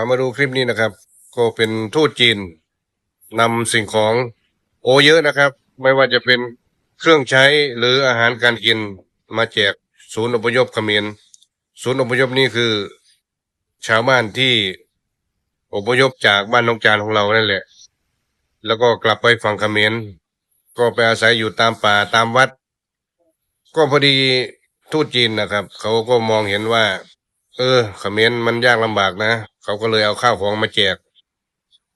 ามาดูคลิปนี้นะครับ ก็เป็นทูตจีนนำสิ่งของโอเยอะนะครับ ไม่ว่าจะเป็นเครื่องใช้หรืออาหารการกินมาแจกศูนย์อพยพเขมรศูนย์อพยพนี่คือ ชาวบ้านที่อพยพจากบ้านนงจานของเรานั่นแหละ แล้วก็กลับไปฝั่งเขมรก็ไปอาศัยอยู่ตามป่าตามวัด ก็พอดีทูตจีนนะครับ เขาก็มองเห็นว่า เออเขมรมันยากลำบากนะ เขาก็เลยเอาข้าวของมาแจก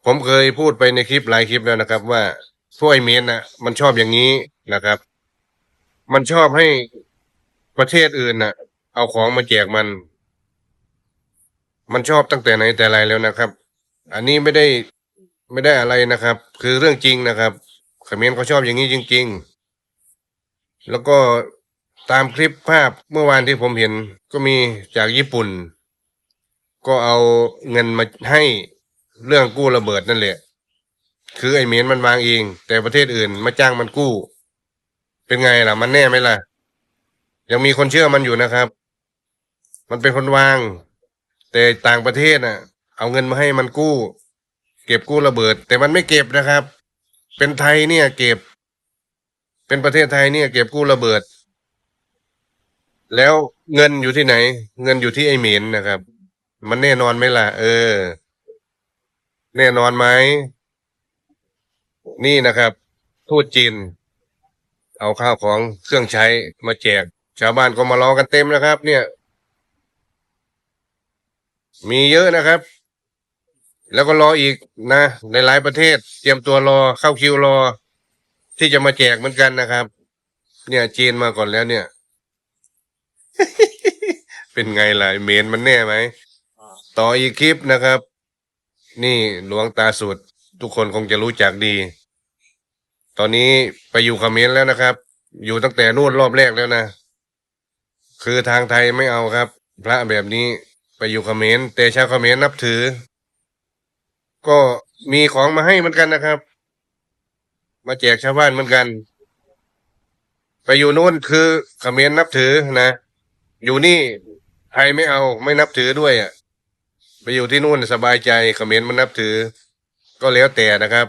ผมเคยพูดไปในคลิปหลายคลิปแล้วนะครับ ว่าพวกไอเมนนะมันชอบอย่างนี้นะครับ มันชอบให้ประเทศอื่นน่ะ เอาของมาแจกมัน มันชอบตั้งแต่ไหนแต่ไรแล้วนะครับ อันนี้ไม่ได้ไม่ได้อะไรนะครับ คือเรื่องจริงนะครับเขมรเขาชอบอย่างนี้จริง ๆ แล้วก็ ตามคลิปภาพเมื่อวานที่ผมเห็นก็มีจากญี่ปุ่น ก็เอาเงินมาให้เรื่องกู้ระเบิดนั่นแหละ คือไอ้เมียนมันวางเอง แต่ประเทศอื่นมาจ้างมันกู้ เป็นไงล่ะ มันแน่ไหมล่ะ ยังมีคนเชื่อมันอยู่นะครับ มันเป็นคนวาง แต่ต่างประเทศน่ะ เอาเงินมาให้มันกู้ เก็บกู้ระเบิด แต่มันไม่เก็บนะครับ เป็นไทยเนี่ย เก็บ เป็นประเทศไทยเนี่ย เก็บกู้ระเบิด แล้วเงินอยู่ที่ไหน เงินอยู่ที่ไอ้เหมนนะครับ มันแน่นอนไหมล่ะ เออ แน่นอนไหมนี่นะครับทูตจีน เอาข้าวของเครื่องใช้มาแจก ชาวบ้านก็มารอกันเต็มนะครับ เนี่ย มีเยอะนะครับ แล้วก็รออีกนะในหลายประเทศ เตรียมตัวรอเข้าคิวรอ ที่จะมาแจกเหมือนกันนะครับ เนี่ยจีนมาก่อนแล้วเนี่ย เป็นไงล่ะไอ้เมนมันแน่ไหม ต่ออีกคลิปนะครับ นี่หลวงตาสุด ทุกคนคงจะรู้จักดี ตอนนี้ไปอยู่เขมรแล้วนะครับ อยู่ตั้งแต่นู่นรอบแรกแล้วนะ คือทางไทยไม่เอาครับ พระแบบนี้ไปอยู่เขมรแต่ชาวเขมรนับถือ ก็มีของมาให้เหมือนกันนะครับ มาแจกชาวบ้านเหมือนกัน ไปอยู่นู่นคือเขมรนับถือนะ อยู่นี่ไทยไม่เอาไม่นับถือด้วยอะไปอยู่ที่นู่นสบายใจเขมรมันนับถือ ก็แล้วแต่นะครับ